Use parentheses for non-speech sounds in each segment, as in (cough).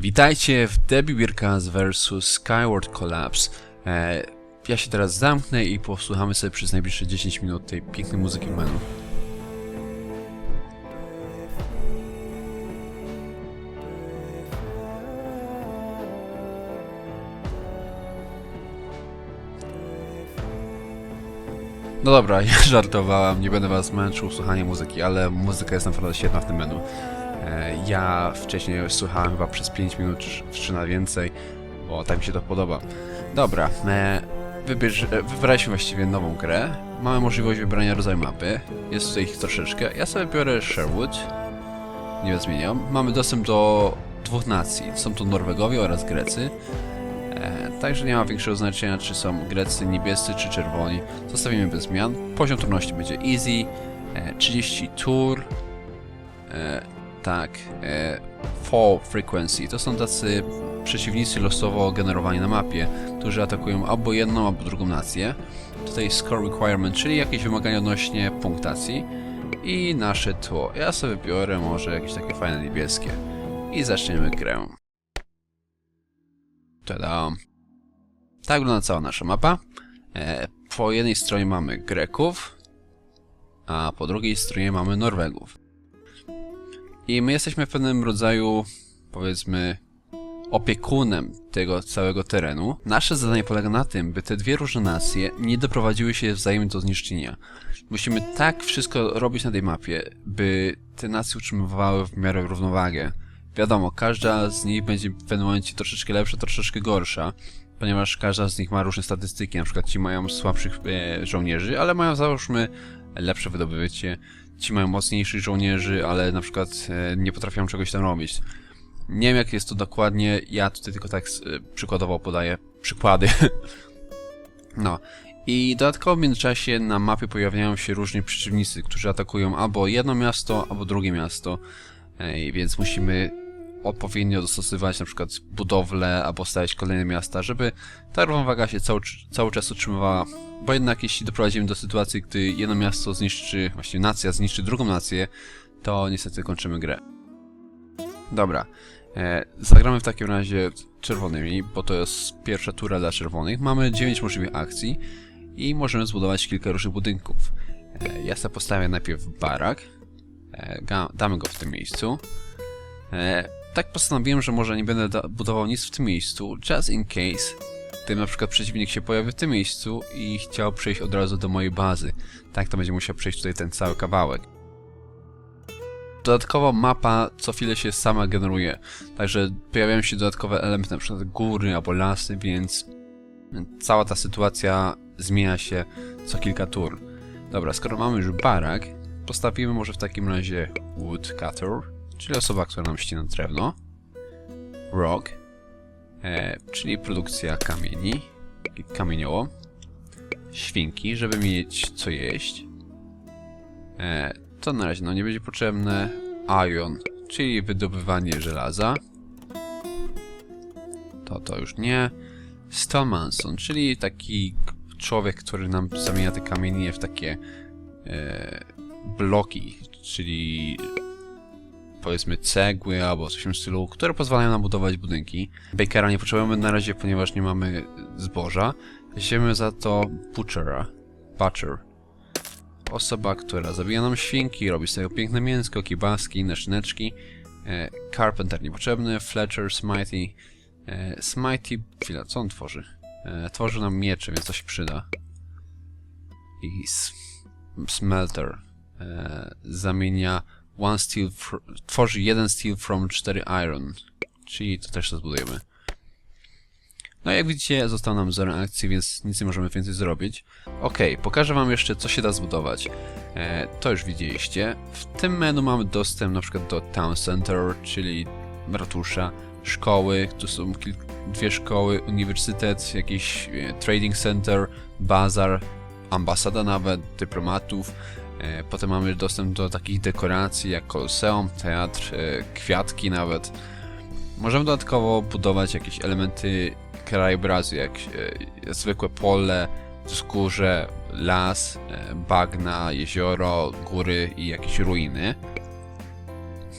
Witajcie w Debbie Wirkas vs Skyward Collapse. E, ja się teraz zamknę i posłuchamy sobie przez najbliższe 10 minut tej pięknej muzyki menu. No dobra, (laughs) ja żartowałam, nie będę was męczył słuchaniem muzyki, ale muzyka jest naprawdę świetna w tym menu. E, Ja wcześniej słuchałem chyba przez 5 minut czy, na więcej, bo tak mi się to podoba. Dobra, e, wybierz, e, wybraliśmy właściwie nową grę. Mamy możliwość wybrania rodzaju mapy. Jest tutaj ich troszeczkę. Ja sobie biorę Sherwood. Nie zmieniam. Mamy dostęp do dwóch nacji. Są to Norwegowie oraz Grecy. Także nie ma większego znaczenia, czy są Grecy niebiescy, czy czerwoni. Zostawimy bez zmian. Poziom trudności będzie easy. E, 30 tour. E, tak. E, fall frequency. To są tacy przeciwnicy losowo generowani na mapie, którzy atakują albo jedną, albo drugą nację. Tutaj score requirement, czyli jakieś wymagania odnośnie punktacji. I nasze tło. Ja sobie biorę może jakieś takie fajne niebieskie. I zaczniemy grę. Tada. Tak wygląda cała nasza mapa. E, po jednej stronie mamy Greków, a po drugiej stronie mamy Norwegów. I my jesteśmy w pewnym rodzaju, powiedzmy, opiekunem tego całego terenu. Nasze zadanie polega na tym, by te dwie różne nacje nie doprowadziły się wzajemnie do zniszczenia. Musimy tak wszystko robić na tej mapie, by te nacje utrzymywały w miarę równowagę. Wiadomo, każda z nich będzie w pewnym momencie troszeczkę lepsza, troszeczkę gorsza, ponieważ każda z nich ma różne statystyki. Na przykład ci mają słabszych e, żołnierzy, ale mają załóżmy lepsze wydobycie. Ci mają mocniejszych żołnierzy, ale na przykład e, nie potrafią czegoś tam robić. Nie wiem jak jest to dokładnie, ja tutaj tylko tak e, przykładowo podaję przykłady. (laughs) no. I dodatkowo w międzyczasie na mapie pojawiają się różni przeciwnicy, którzy atakują albo jedno miasto, albo drugie miasto. Więc musimy odpowiednio dostosowywać na przykład budowlę albo stawiać kolejne miasta, żeby ta równowaga się cały, cały czas utrzymywała. Bo jednak jeśli doprowadzimy do sytuacji, gdy jedno miasto zniszczy, właściwie nacja zniszczy drugą nację, to niestety kończymy grę. Dobra. E, zagramy w takim razie czerwonymi, bo to jest pierwsza tura dla czerwonych. Mamy 9 możliwych akcji i możemy zbudować kilka różnych budynków. E, ja sobie postawię najpierw barak. E, damy go w tym miejscu. E, tak postanowiłem, że może nie będę budował nic w tym miejscu, just in case, gdyby na przykład przeciwnik się pojawi w tym miejscu i chciał przejść od razu do mojej bazy. Tak to będzie musiał przejść tutaj ten cały kawałek. Dodatkowo mapa co chwilę się sama generuje, także pojawiają się dodatkowe elementy, przykład góry albo lasy, więc cała ta sytuacja zmienia się co kilka tur. Dobra, skoro mamy już barak, postawimy może w takim razie woodcutter, czyli osoba, która nam ścina drewno. Rock, e, czyli produkcja kamieni, kamienioło. Świnki, żeby mieć co jeść. E, to na razie no nie będzie potrzebne. Iron, czyli wydobywanie żelaza. To to już nie. Stonemanson, czyli taki człowiek, który nam zamienia te kamienie w takie e, bloki, czyli powiedzmy cegły albo coś w tym stylu, które pozwalają nam budować budynki. Bakera nie potrzebujemy na razie, ponieważ nie mamy zboża. Weźmiemy za to Butchera. Butcher. Osoba, która zabija nam świnki, robi z tego piękne mięsko, kibaski, naszyneczki. E, Carpenter niepotrzebny, Fletcher, Smithy. E, chwila, co on tworzy? E, tworzy nam miecze, więc to się przyda. I Smelter. E, zamienia one steel tworzy jeden steel from 4 iron. Czyli to też to zbudujemy. No jak widzicie został nam 0 akcji, więc nic nie możemy więcej zrobić. Ok, pokażę wam jeszcze co się da zbudować. E, to już widzieliście. W tym menu mamy dostęp na przykład do Town Center, czyli ratusza, szkoły, tu są dwie szkoły, uniwersytet, jakiś e, trading center, bazar, ambasada nawet, dyplomatów. E, Potem mamy dostęp do takich dekoracji jak koloseum, teatr, e, kwiatki nawet. Możemy dodatkowo budować jakieś elementy krajobrazu, jak e, zwykłe pole, wzgórze, las, bagna, jezioro, góry i jakieś ruiny.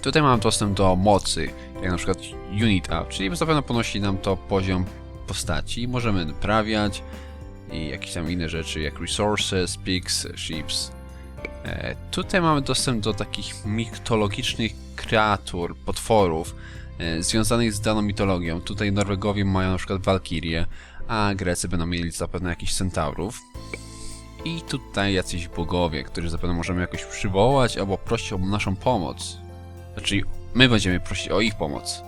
Tutaj mamy dostęp do mocy, jak na przykład Unit Up, czyli zapewne podnosi nam to poziom postaci. Możemy naprawiać i jakieś tam inne rzeczy, jak Resources, Pigs, Ships. E, tutaj mamy dostęp do takich mitologicznych kreatur, potworów, e, związanych z daną mitologią. Tutaj Norwegowie mają na przykład Walkirię, a Grecy będą mieli zapewne jakichś centaurów. I tutaj jacyś bogowie, których zapewne możemy jakoś przywołać albo prosić o naszą pomoc. Znaczy, my będziemy prosić o ich pomoc.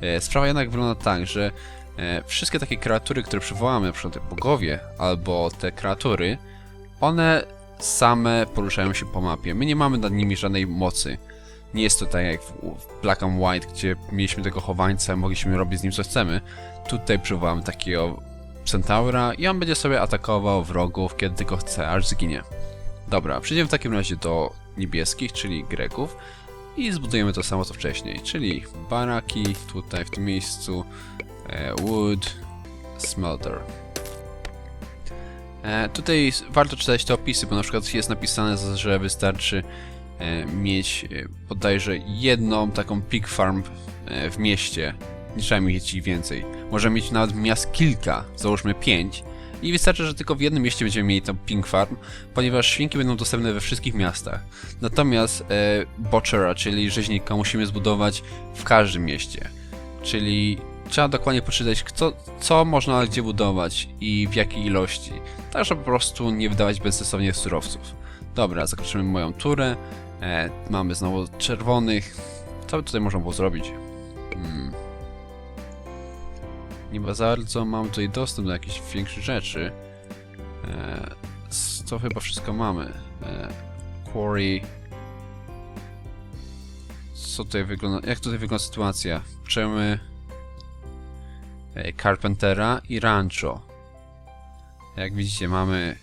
E, Sprawa jednak wygląda tak, że wszystkie takie kreatury, które przywołamy, te bogowie albo te kreatury, one same poruszają się po mapie. My nie mamy nad nimi żadnej mocy. Nie jest to tak jak w Black and White, gdzie mieliśmy tego chowańca, mogliśmy robić z nim co chcemy. Tutaj przywołamy takiego centaura i on będzie sobie atakował wrogów, kiedy tylko chce, aż zginie. Dobra, przejdziemy w takim razie do niebieskich, czyli Greków i zbudujemy to samo co wcześniej, czyli baraki tutaj w tym miejscu, e, wood, smelter. E, tutaj warto czytać te opisy, bo na przykład jest napisane, że wystarczy e, mieć e, bodajże jedną taką pig farm w mieście. Nie trzeba mieć ich więcej. Możemy mieć nawet miast kilka, załóżmy pięć. I wystarczy, że tylko w jednym mieście będziemy mieli tą pig farm, ponieważ świnki będą dostępne we wszystkich miastach. Natomiast e, butchera, czyli rzeźnika, musimy zbudować w każdym mieście. Czyli trzeba dokładnie poczytać, kto, co można gdzie budować i w jakiej ilości. Tak, żeby po prostu nie wydawać bezsensownie surowców. Dobra, zakończymy moją turę. E, mamy znowu czerwonych. Co by tutaj można było zrobić? Hmm. Nie bardzo mam tutaj dostęp do jakichś większych rzeczy. E, to chyba wszystko mamy. E, quarry. Co tutaj wygląda? Jak tutaj wygląda sytuacja? E, Carpentera i Rancho. Jak widzicie, mamy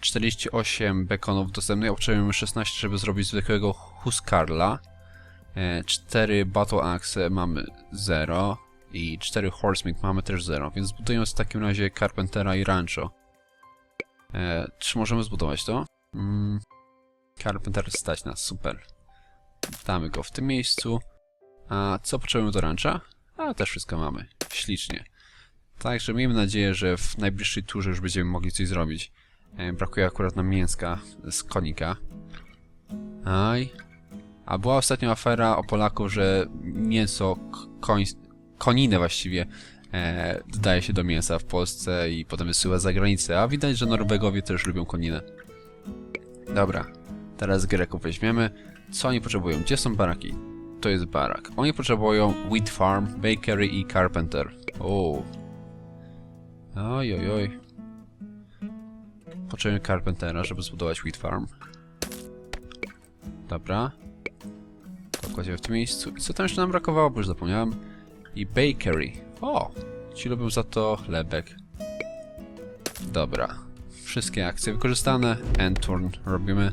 48 bekonów dostępnych, a potrzebujemy 16, żeby zrobić zwykłego Huskarla. 4 Battle Axe mamy 0 i 4 Horsemeat mamy też 0, więc zbudujemy w takim razie Carpentera i Rancho. E, czy możemy zbudować to? Mm, Carpenter stać nas, super. Damy go w tym miejscu. A co potrzebujemy do rancha? A, też wszystko mamy. Ślicznie. Także miejmy nadzieję, że w najbliższej turze już będziemy mogli coś zrobić. E, brakuje akurat nam mięska z konika. Aj. A była ostatnio afera o Polaków, że mięso koń, koninę właściwie e, dodaje się do mięsa w Polsce i potem wysyła za granicę, a widać, że Norwegowie też lubią koninę. Dobra, teraz Greków weźmiemy. Co oni potrzebują? Gdzie są baraki? To jest barak. Oni potrzebują wheat farm, bakery i carpenter. O. Oj, oj, oj. Potrzebujemy carpentera, żeby zbudować wheat farm. Dobra. To kładziemy w tym miejscu. I co tam jeszcze nam brakowało, bo już zapomniałem. I bakery. O! Ci lubią za to chlebek. Dobra. Wszystkie akcje wykorzystane. End turn robimy.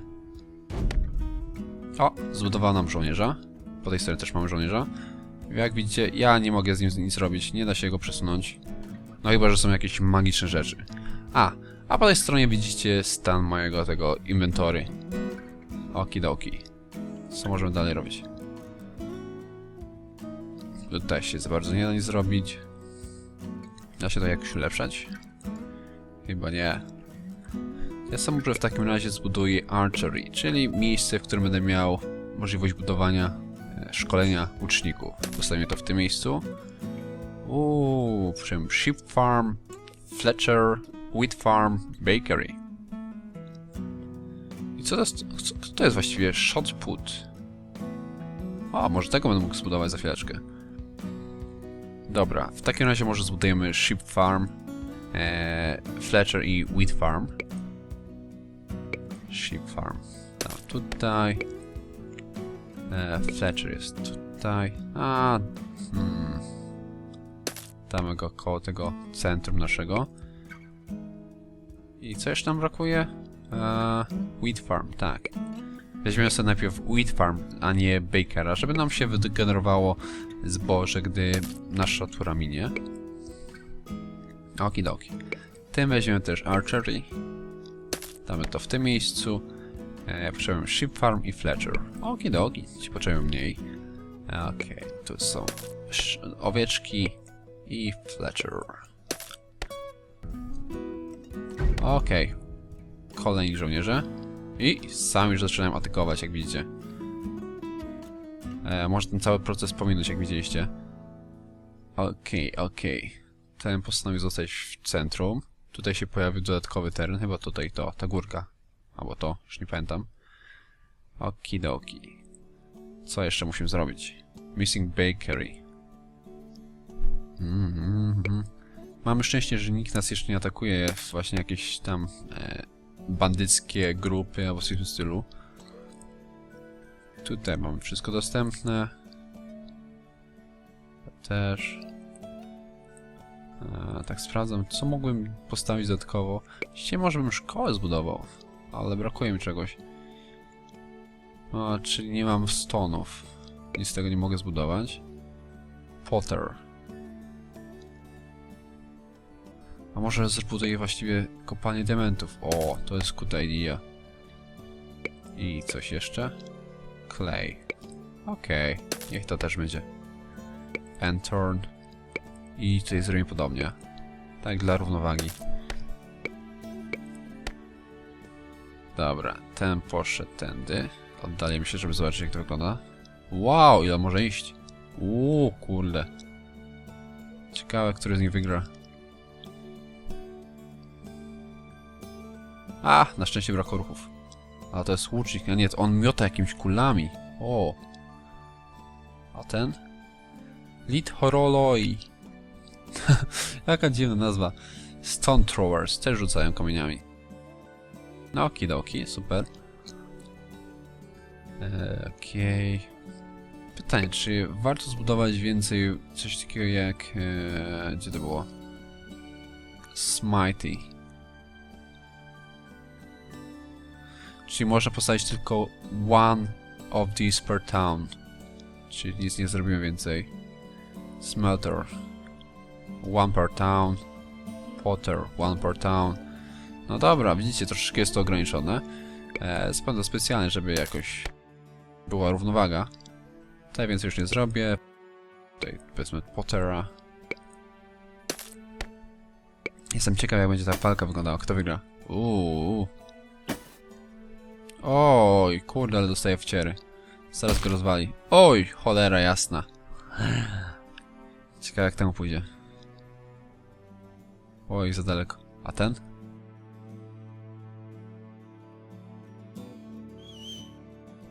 O! Zbudował nam żołnierza. Po tej stronie też mamy żołnierza. Jak widzicie, ja nie mogę z nim nic zrobić. Nie da się go przesunąć. No chyba, że są jakieś magiczne rzeczy. A! A po tej stronie widzicie stan mojego tego inwentory. Okidoki. Co możemy dalej robić? Tutaj się za bardzo nie da nic zrobić. Da się to jakoś ulepszać? Chyba nie. Ja sam może w takim razie zbuduję archery, czyli miejsce, w którym będę miał możliwość budowania szkolenia uczniów. Dostaniemy to w tym miejscu. Uuu, czym Sheep Farm, Fletcher, Wheat Farm, Bakery. I co to jest, co, to jest właściwie shot put? O, może tego będę mógł zbudować za chwileczkę. Dobra, w takim razie może zbudujemy Sheep Farm, e, Fletcher i Wheat Farm. Sheep Farm. Tak, tutaj. E, Fletcher jest tutaj. A, hmm. Damy go koło tego centrum naszego. I co jeszcze nam brakuje? E, wheat Farm, tak. Weźmiemy sobie najpierw Wheat Farm, a nie Bakera, żeby nam się wygenerowało zboże, gdy nasza tura minie. Okidoki. Tym weźmiemy też Archery. Damy to w tym miejscu. E, potrzebuję Sheep Farm i Fletcher. Okidoki, ci potrzebuję mniej. Okej, tu są owieczki i Fletcher. Okej. Kolejni żołnierze. I sami już zaczynają atakować, jak widzicie. E, może ten cały proces pominąć, jak widzieliście. Okej, okej. Ten postanowił zostać w centrum. Tutaj się pojawił dodatkowy teren, chyba tutaj to, ta górka. Albo to, już nie pamiętam. Okidoki. Co jeszcze musimy zrobić? Missing Bakery. Mm. Mamy szczęście, że nikt nas jeszcze nie atakuje. Właśnie jakieś tam e, bandyckie grupy albo w tym stylu. Tutaj mamy wszystko dostępne. Też. E, tak sprawdzam, co mógłbym postawić dodatkowo. Dzisiaj może bym szkołę zbudował, ale brakuje mi czegoś. O, czyli nie mam stonów. Nic z tego nie mogę zbudować. Potter. A może zbuduję właściwie kopalnię diamentów. O, to jest good idea. I coś jeszcze? Clay. Okej, niech to też będzie. Entorn. I tutaj zrobimy podobnie. Tak dla równowagi. Dobra, ten poszedł tędy. Oddalimy się, żeby zobaczyć jak to wygląda. Wow, ile może iść? Uuu, kurde. Ciekawe, który z nich wygra. A, na szczęście brakło ruchów. A to jest łucznik, a nie, to on miota jakimiś kulami. O. A ten? Lit Horoloi. (laughs) Jaka dziwna nazwa. Stone Throwers też rzucają kamieniami. No okidoki, super. Eee, Okej. Pytanie, czy warto zbudować więcej coś takiego jak... E, gdzie to było? Smitey. Czyli można postawić tylko one of these per town. Czyli nic nie zrobimy więcej. Smelter. One per town. Potter. One per town. No dobra, widzicie, troszeczkę jest to ograniczone. E, Spędzę specjalnie, żeby jakoś była równowaga. Tutaj więcej już nie zrobię. Tutaj powiedzmy Pottera. Jestem ciekaw, jak będzie ta walka wyglądała. Kto wygra? Uuu. Oj, kurde, ale dostaję wciery. Zaraz go rozwali. Oj, cholera jasna. Ciekawe jak temu pójdzie. Oj, za daleko. A ten?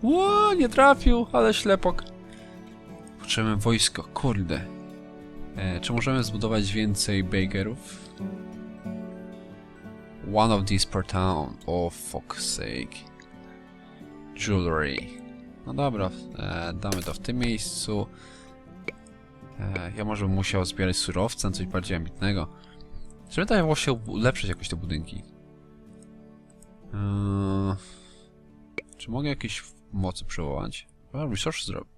Ło, nie trafił, ale ślepok. Potrzebujemy wojsko, kurde. E, czy możemy zbudować więcej bakerów? One of these per town. Oh, fuck's sake. Jewelry. No dobra, e, damy to w tym miejscu. E, ja może bym musiał zbierać surowce, coś bardziej ambitnego. Żeby dało się ulepszyć jakoś te budynki. Eee, czy mogę jakieś mocy przywołać? A, resource zrobię.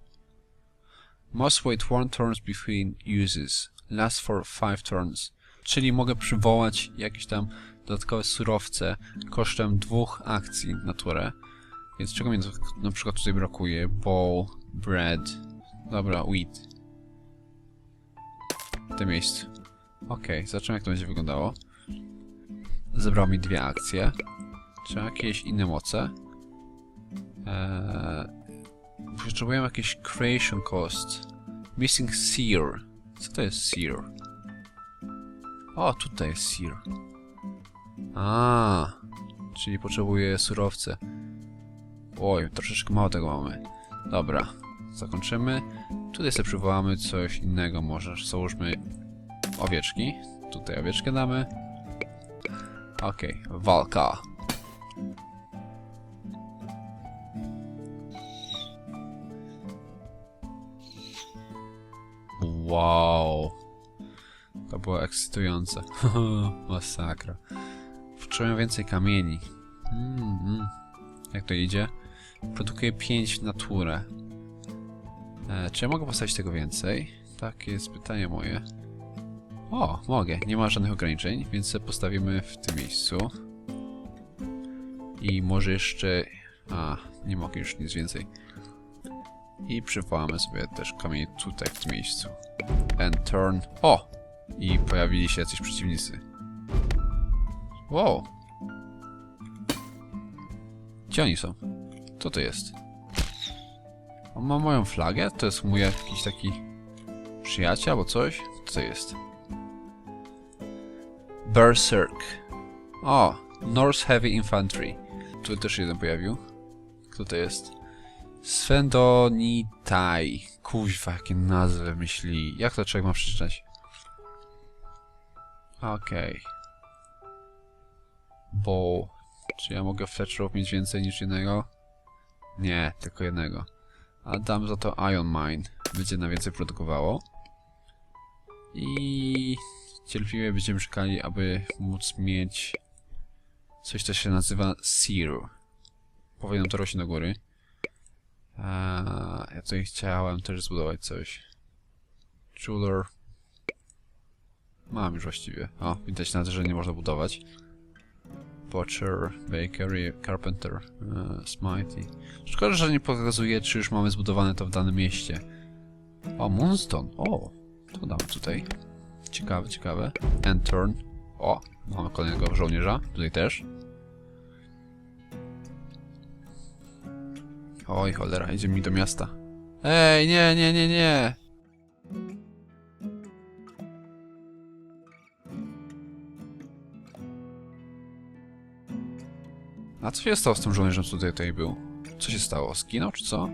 Must wait one turns between uses. Last for five turns. Czyli mogę przywołać jakieś tam dodatkowe surowce kosztem dwóch akcji na turę. Więc czego mi na- przykład tutaj brakuje? Bowl, bread. Dobra, wheat. W tym miejscu. Okej, zobaczymy jak to będzie wyglądało. Zebrał mi dwie akcje. Czy jakieś inne moce? Eee, potrzebujemy jakieś creation cost. Missing sear. Co to jest sear? O, tutaj jest sear. A, czyli potrzebuję surowce. Oj, troszeczkę mało tego mamy. Dobra, zakończymy. Tutaj sobie przywołamy coś innego może. Załóżmy owieczki. Tutaj owieczkę damy. Okej, walka. Wow. To było ekscytujące. (laughs) Masakra. Potrzebuję więcej kamieni. Mm. Jak to idzie? Produkuję 5 na turę. E, czy ja mogę postawić tego więcej? Takie jest pytanie moje. O, mogę. Nie ma żadnych ograniczeń, więc postawimy w tym miejscu. I może jeszcze A, nie mogę już nic więcej. I przywołamy sobie też kamień tutaj w tym miejscu. And turn. O! I pojawili się jacyś przeciwnicy. Wow! Gdzie oni są? Co to jest? On ma moją flagę? To jest mój jakiś taki przyjaciel albo coś? Co to jest? Berserk. O! Norse Heavy Infantry. Tu też jeden pojawił. Kto to jest? Svendonitai. Kuźwa, jakie nazwy myśli. Jak to człowiek ma przeczytać? Okej. Bo... Czy ja mogę Fletcherów mieć więcej niż jednego? Nie, tylko jednego. A dam za to Ion Mine. Będzie na więcej produkowało. I... Cierpliwie będziemy szukali, aby móc mieć... Coś, co się nazywa Sear. Powinno to rośnie do góry. Eee, ja tutaj chciałem też zbudować coś. Jeweler. Mam już właściwie. O, widać nawet, że nie można budować. Butcher, Bakery, Carpenter, e, Smitey. Szkoda, że nie pokazuje, czy już mamy zbudowane to w danym mieście. O, Moonstone. O, to damy tutaj. Ciekawe, ciekawe. Turn. O, mamy kolejnego żołnierza. Tutaj też. Oj, cholera, idzie mi do miasta. Ej, nie, nie, nie, nie. A co się stało z tym żołnierzem, co tutaj, tutaj był? Co się stało? Skinął, czy co?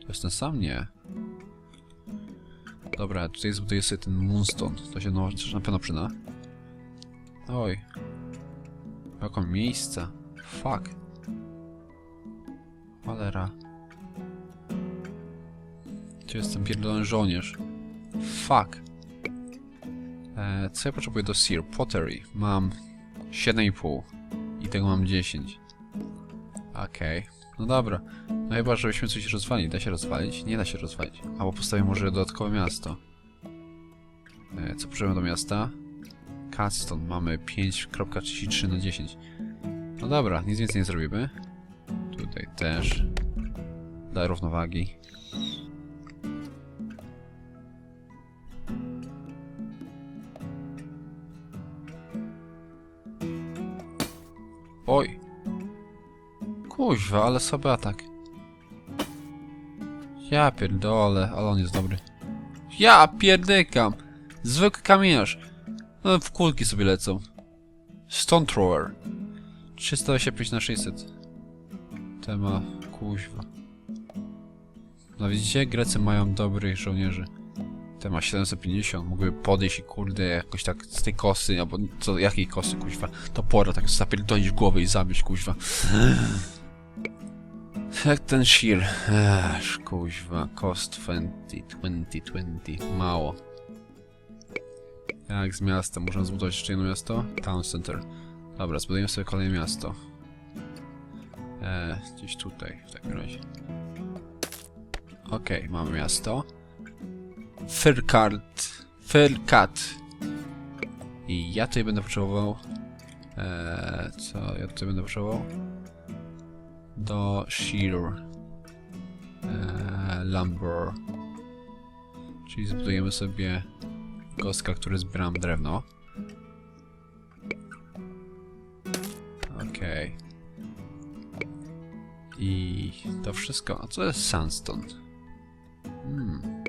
To jest ten sam? Nie. Dobra, tutaj zbuduję sobie ten Moonstone. To się no, na pewno przyda. Oj. Jaką miejsce. Fuck. Cholera. Gdzie jest ten pierdolony żołnierz? Fuck. E, co ja potrzebuję do Sear? Pottery. Mam 7,5. I tego mam 10. Okej. No dobra. No chyba, żebyśmy coś rozwalili. Da się rozwalić? Nie da się rozwalić. Albo postawię może dodatkowe miasto. E, co potrzebujemy do miasta? Custom. Mamy 5.33 na 10. No dobra, nic więcej nie zrobimy. Tutaj też. Dla równowagi. Oj. Kuźwa, ale sobie atak. Ja pierdolę, ale on jest dobry. Ja pierdykam. Zwykły kamieniarz. No, w kulki sobie lecą. Stone Thrower. 325 na 600. Tema, kuźwa. No widzicie, Grecy mają dobrych żołnierzy. Tema 750, mógłby podejść i kurde jakoś tak z tej kosy, albo co, jakiej kosy, kuźwa, to pora tak zapierdolić głowę i zabić, kuźwa. (laughs) Jak ten Sheer. Ech, kuźwa, cost 20, 20, 20, mało. Jak z miasta, można zbudować jeszcze jedno miasto? Town Center. Dobra, zbudujemy sobie kolejne miasto. E, gdzieś tutaj, w takim razie. Okej, mamy miasto. Fyrkart. Fyrkat. I ja tutaj będę potrzebował... E, co ja tutaj będę potrzebował? Do shear. E, lumber. Czyli zbudujemy sobie kostka, który zbieram drewno. To wszystko. A co jest sandstone? Hmm.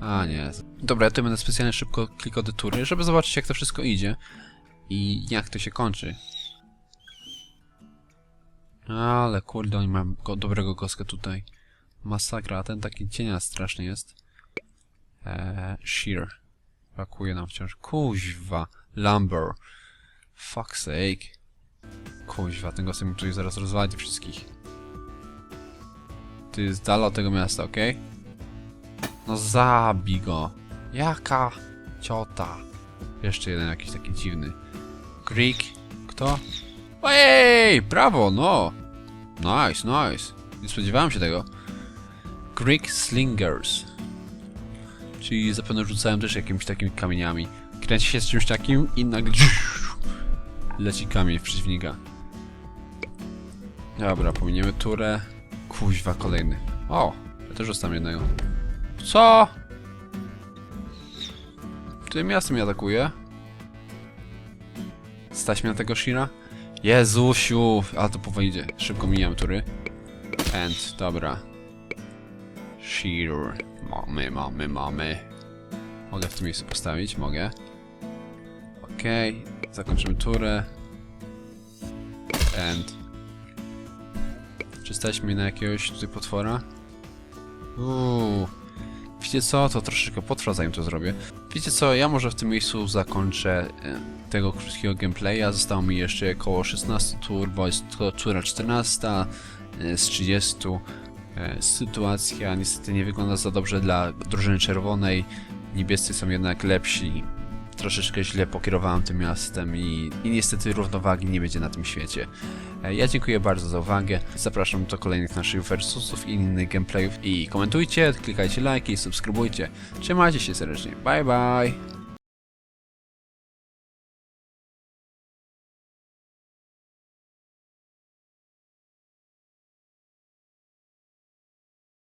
A nie. Dobra, ja tutaj będę specjalnie szybko klikał tury, żeby zobaczyć jak to wszystko idzie. I jak to się kończy. Ale kurde, oni mają go, dobrego kostka tutaj. Masakra, a ten taki cienia straszny jest. Eee, shear. Brakuje nam wciąż. Kuźwa. Lumber. Fuck's sake. Kuźwa, ten gościem tutaj zaraz rozwali wszystkich. Ty jest dala od tego miasta, okej? No zabij go. Jaka ciota. Jeszcze jeden jakiś taki dziwny. Greek. Kto? Ojej, brawo, no. Nice, nice. Nie spodziewałem się tego. Greek Slingers. Czyli zapewne rzucałem też jakimiś takimi kamieniami. Kręci się z czymś takim i nagle leci kamień w przeciwnika. Dobra, pominiemy turę. Kuźwa, kolejny. O, ja też dostałem jednego. Co? Ty miasto mnie atakuje? Stać mnie na tego Shira? Jezusiu, ale to powoli idzie. Szybko mijam tury. End, dobra. Sheer. Mamy, mamy, mamy. Mogę w tym miejscu postawić? Mogę. Okej, zakończymy turę. End. Czy stać mnie na jakiegoś tutaj potwora? Uuu. Wiecie co? To troszeczkę potrwa zanim to zrobię. Wiecie co? Ja może w tym miejscu zakończę e, tego krótkiego gameplaya. Zostało mi jeszcze około 16 tur, bo jest to tura 14 e, z 30. E, Sytuacja niestety nie wygląda za dobrze dla drużyny czerwonej. Niebiescy są jednak lepsi. Troszeczkę źle pokierowałem tym miastem i, i niestety równowagi nie będzie na tym świecie. E, Ja dziękuję bardzo za uwagę. Zapraszam do kolejnych naszych versusów i innych gameplayów. I komentujcie, klikajcie lajki, subskrybujcie. Trzymajcie się serdecznie. Bye bye!